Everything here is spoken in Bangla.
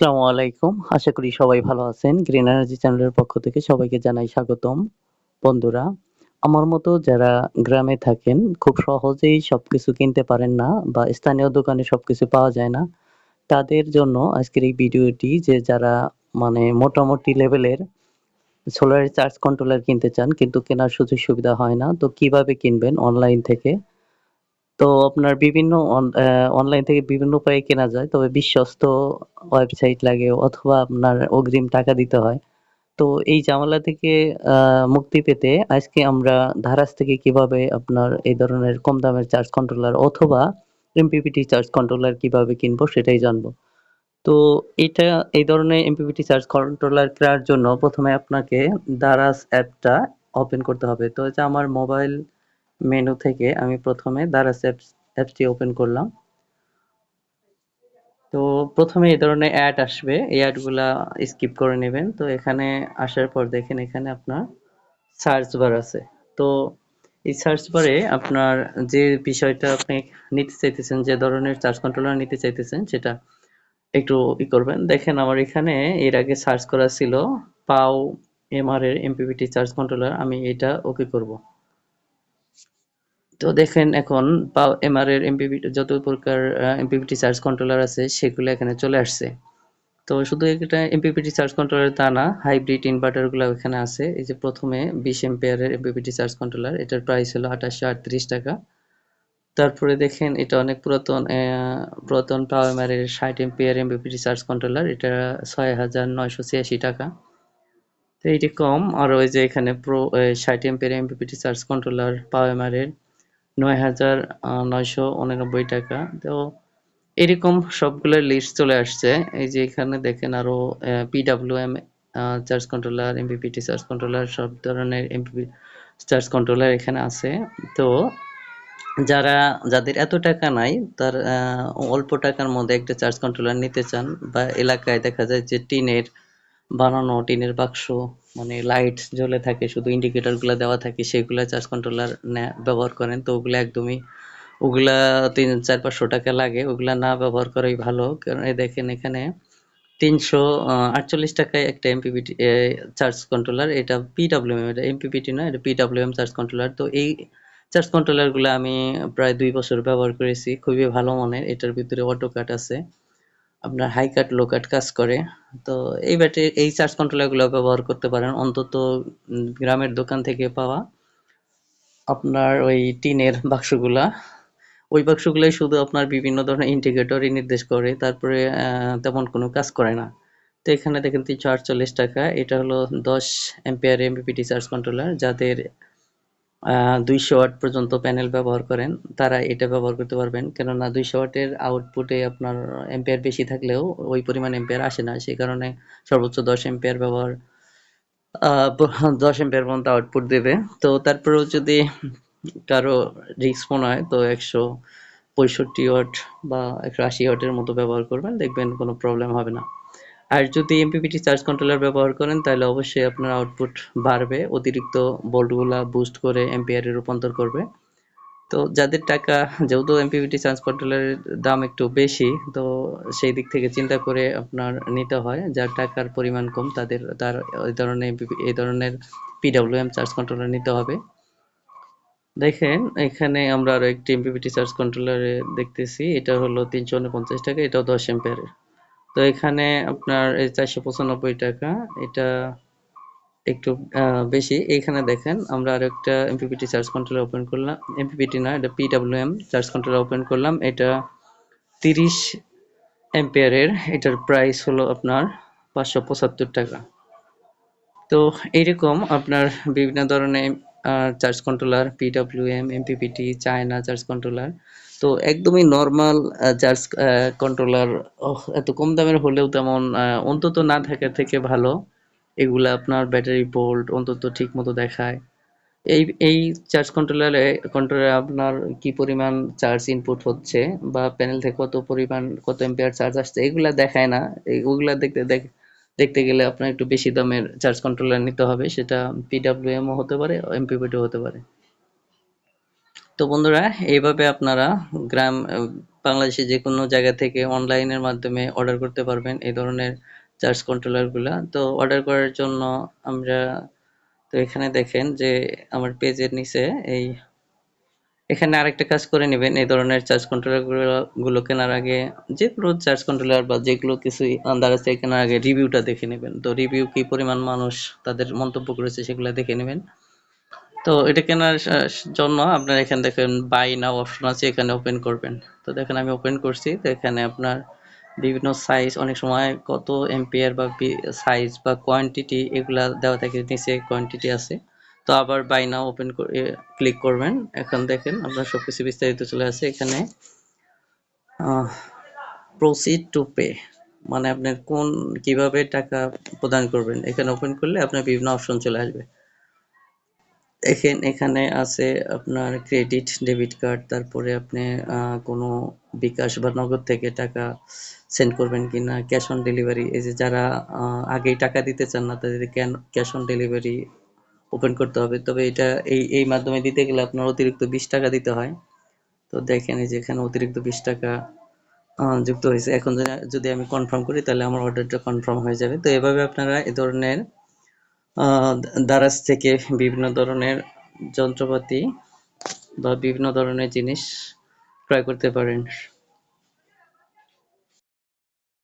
আসসালামু আলাইকুম। আশা করি সবাই ভালো আছেন। গ্রিন এনার্জি চ্যানেলের পক্ষ থেকে সবাইকে জানাই স্বাগতম। বন্ধুরা, আমার মতো যারা গ্রামে থাকেন, খুব সহজেই সবকিছু কিনতে পারেন না বা স্থানীয় দোকানে সবকিছু পাওয়া যায় না। তাদের জন্য আজকের এই ভিডিওটি যে যারা মানে মোটামুটি লেভেলের সোলার চার্জ কন্ট্রোলার কিনতে চান, কিন্তু কেনার সুযোগ সুবিধা হয় না, তো কীভাবে কিনবেন অনলাইন থেকে? তো আপনার বিভিন্ন অনলাইন থেকে বিভিন্ন উপায়ে কেনা যায়, তবে বিশ্বস্ত ওয়েবসাইট লাগে অথবা আপনার অগ্রিম টাকা দিতে হয়। তো এই ঝামেলা থেকে মুক্তি পেতে আজকে আমরা ধারাস থেকে কীভাবে আপনার এই ধরনের কম দামের চার্জ কন্ট্রোলার অথবা এমপিপিটি চার্জ কন্ট্রোলার কীভাবে কিনবো সেটাই জানব। তো এটা, এই ধরনের এমপিপিটি চার্জ কন্ট্রোলার কেনার জন্য প্রথমে আপনাকে দারাস অ্যাপটা ওপেন করতে হবে। তো এটা আমার মোবাইল মেনু থেকে আমি প্রথমে দারাস অ্যাপস, অ্যাপসটি ওপেন করলাম। তো প্রথমে এই ধরনের অ্যাড আসবে, এই অ্যাডগুলা স্কিপ করে নেবেন। তো এখানে আসার পর দেখেন এখানে আপনার সার্চ বার আছে। তো এই সার্চ বারে আপনার যে বিষয়টা আপনি নিতে চাইতেছেন, যে ধরনের চার্জ কন্ট্রোলার নিতে চাইতেছেন, সেটা একটু ই করবেন। দেখেন আমার এখানে এর আগে সার্চ করা ছিল পাও, এমআর এর এমপিপিটি চার্জ কন্ট্রোলার, আমি এটা ওকে করব। তো দেখেন এখন এমআর এর এমপিপিটি যত প্রকার এমপিপিটি চার্জ কন্ট্রোলার আছে, সেগুলো এখানে চলে আসছে। তো শুধু এটা এমপিপিটি চার্জ কন্ট্রোলার তা না হাইব্রিড ইনভার্টারগুলো এখানে আছে। এই যে প্রথমে বিশ এম্পিয়ারের এমপিপিটি চার্জ কন্ট্রোলার এটার প্রাইস হলো আঠাশশো আটত্রিশ টাকা। তারপরে দেখেন এটা অনেক পুরাতন পুরাতন পাওয়ার এর ষাট এম্পিয়ার এমপিপিটি চার্জ কন্ট্রোলার এটা ছয় হাজার নয়শো ছিয়াশি টাকা। তো এটি কম, আর ওই যে এখানে প্রো ষাট ampere MPPT charge controller power এর নয় হাজার নয়শো উননব্বই টাকা। তো এরকম সবগুলোর লিস্ট চলে আসছে। এই যে এখানে দেখেন আরও PWM charge controller MPPT charge controller সব ধরনের এমপিপি চার্জ কন্ট্রোলার এখানে আছে। তো যারা, যাদের এত টাকা নাই, তার অল্প টাকার মধ্যে একটা চার্জ কন্ট্রোলার নিতে চান বা এলাকায় দেখা যায় যে টিনের বানানো, টিনের বাক্স মানে লাইট জ্বলে থাকে, শুধু ইন্ডিকেটরগুলা দেওয়া থাকে, সেগুলা চার্জ কন্ট্রোলার ব্যবহার করেন। তো ওগুলা একদমই, ওগুলা তিন, চার, পাঁচশো টাকা লাগে। ওগুলা না ব্যবহার করাই ভালো। কারণ এই দেখেন এখানে তিনশো আটচল্লিশ টাকায় একটা এমপিপিটি চার্জ কন্ট্রোলার এটা পিডাব্লিউএম এটা এমপিপিটি না, এটা পিডাব্লিউএম চার্জ কন্ট্রোলার তো এই চার্জ কন্ট্রোলারগুলো আমি প্রায় দুই বছর ব্যবহার করেছি। খুবই ভালো মানের। এটার ভিতরে অটো কাট আছে। আপনার হাই কাট লো কাট কাজ করে। তো এই ব্যাটারি এই চার্জ কন্ট্রোলারগুলো ব্যবহার করতে পারেন। অন্তত গ্রামের দোকান থেকে পাওয়া আপনার ওই টিনের বাক্সগুলা। ওই বাক্সগুলাই শুধু আপনার বিভিন্ন ধরনের ইন্ডিকেটরই নির্দেশ করে। তারপরে তেমন কোনো কাজ করে না। তো এখানে দেখেন তিনশো আটচল্লিশ টাকা। এটা হলো দশ এম্পিয়ার এমপিপিটি চার্জ কন্ট্রোলার যাদের দুইশো ওয়াট পর্যন্ত প্যানেল ব্যবহার করেন, তারা এটা ব্যবহার করতে পারবেন। কেননা দুইশো ওয়াটের আউটপুটে আপনার এম্পিয়ার বেশি থাকলেও ওই পরিমাণ এম্পিয়ার আসে না, সেই কারণে সর্বোচ্চ দশ এম্পিয়ার ব্যবহার দশ এম্পিয়ার পর্যন্ত আউটপুট দেবে। তো তারপরেও যদি কারও রিস্ক মনে হয়, তো একশো পঁয়ষট্টি ওয়াট বা একশো আশি ওয়াটের মতো ব্যবহার করবেন, দেখবেন কোনো প্রবলেম হবে না। আর যদি এমপিপিটি চার্জ কন্ট্রোলার ব্যবহার করেন, তাহলে অবশ্যই আপনার আউটপুট বাড়বে, অতিরিক্ত ভোল্টগুলা বুস্ট করে এম্পিয়ারে রূপান্তর করবে। তো যাদের টাকা, যেহেতু এমপিপিটি চার্জ কন্ট্রোলারের দাম একটু বেশি, তো সেই দিক থেকে চিন্তা করে আপনার নিতে হয়। যার টাকার পরিমাণ কম, তাদের, তার এই ধরনের এই ধরনের পিডাব্লিউএম চার্জ কন্ট্রোলার নিতে হবে। দেখেন, এখানে আমরা আরও একটি এমপিপিটি চার্জ কন্ট্রোলারে দেখতেছি, এটা হলো তিনশো উনপঞ্চাশ টাকা, এটাও দশ এম্পিয়ারের তো এখানে আপনার এই চারশো পঁচানব্বই টাকা, এটা একটু বেশি। এইখানে দেখেন, আমরা আর একটা এমপিপিটি চার্জ কন্ট্রোলার ওপেন করলাম। এমপিপিটি না, এটা পিডাব্লিউএম চার্জ কন্ট্রোলার ওপেন করলাম। এটা তিরিশ এম্পিয়ারের এটার প্রাইস হলো আপনার পাঁচশো পঁচাত্তর টাকা। তো এইরকম আপনার বিভিন্ন ধরনের charge controller PWM MPPT China charge controller তো একদমই নর্মাল চার্জ কন্ট্রোলার এত কম দামের হলেও তেমন অন্তত না থাকা থেকে ভালো। এগুলা আপনার ব্যাটারি ভোল্ট অন্তত ঠিক মতো দেখায়। এই এই চার্জ কন্ট্রোলারে কন্ট্রোলারে আপনার কি পরিমাণ চার্জ ইনপুট হচ্ছে বা প্যানেল থেকে কত পরিমাণ, কত এম্পিয়ার চার্জ আসছে, এগুলা দেখায় না। এগুলা দেখতে, দেখ, দেখতে গেলে আপনার একটু বেশি দামের চার্জ কন্ট্রোলার নিতে হবে। সেটা পিডাব্লিউএম ও হতে পারে এমপিপিটি হতে পারে। তো বন্ধুরা, এইভাবে আপনারা গ্রাম বাংলাদেশে যে কোনো জায়গা থেকে অনলাইনের মাধ্যমে অর্ডার করতে পারবেন এই ধরনের চার্জ কন্ট্রোলারগুলা তো অর্ডার করার জন্য আমরা, তো এখানে দেখেন যে আমার পেজের নিচে এই, এখানে আরেকটা কাজ করে নেবেন, এই ধরনের চার্জ কন্ট্রোলারগুলো কেনার আগে যে কোনো চার্জ কন্ট্রোলার বা যেগুলো কিছু আন্দার আছে কেনার আগে রিভিউটা দেখে নেবেন। তো রিভিউ কি পরিমাণ মানুষ তাদের মন্তব্য করেছে সেগুলো দেখে নেবেন। তো এটা কেনার জন্য আপনার এখানে দেখেন বাই নাও অপশন আছে, এখানে ওপেন করবেন। তো দেখেন আমি ওপেন করছি, তো এখানে আপনার বিভিন্ন সাইজ অনেক সময় কত এম্পিয়ার বা সাইজ বা কোয়ান্টিটি এগুলা দেওয়া থাকে, নিচে কোয়ান্টিটি আছে। তো আবার বাই নাও ওপেন ক্লিক করবেন। এখন দেখেন আপনার সবকিছু বিস্তারিত চলে আসে, এখানে প্রসিড টু পে মানে আপনার কোন, কীভাবে টাকা প্রদান করবেন। এখানে ওপেন করলে আপনার বিভিন্ন অপশন চলে আসবে। এখানে এখানে আছে আপনার ক্রেডিট ডেবিট কার্ড তারপরে আপনি কোনো বিকাশ বা নগদ থেকে টাকা সেন্ড করবেন কিনা ক্যাশ অন ডেলিভারি এই যে যারা আগেই টাকা দিতে চান না, তাদের ক্যাশ অন ডেলিভারি ওপেন করতে হবে। তবে এটা, এই এই মাধ্যমে দিতে গেলে আপনার অতিরিক্ত বিশ টাকা দিতে হয়। তো দেখেন এই যে এখানে অতিরিক্ত বিশ টাকা যুক্ত হয়েছে। এখন যদি- আমি কনফার্ম করি, তাহলে আমার অর্ডারটা কনফার্ম হয়ে যাবে। তো এভাবে আপনারা এ ধরনের দারাজ থেকে বিভিন্ন ধরনের যন্ত্রপাতি বা বিভিন্ন ধরনের জিনিস ক্রয় করতে পারেন।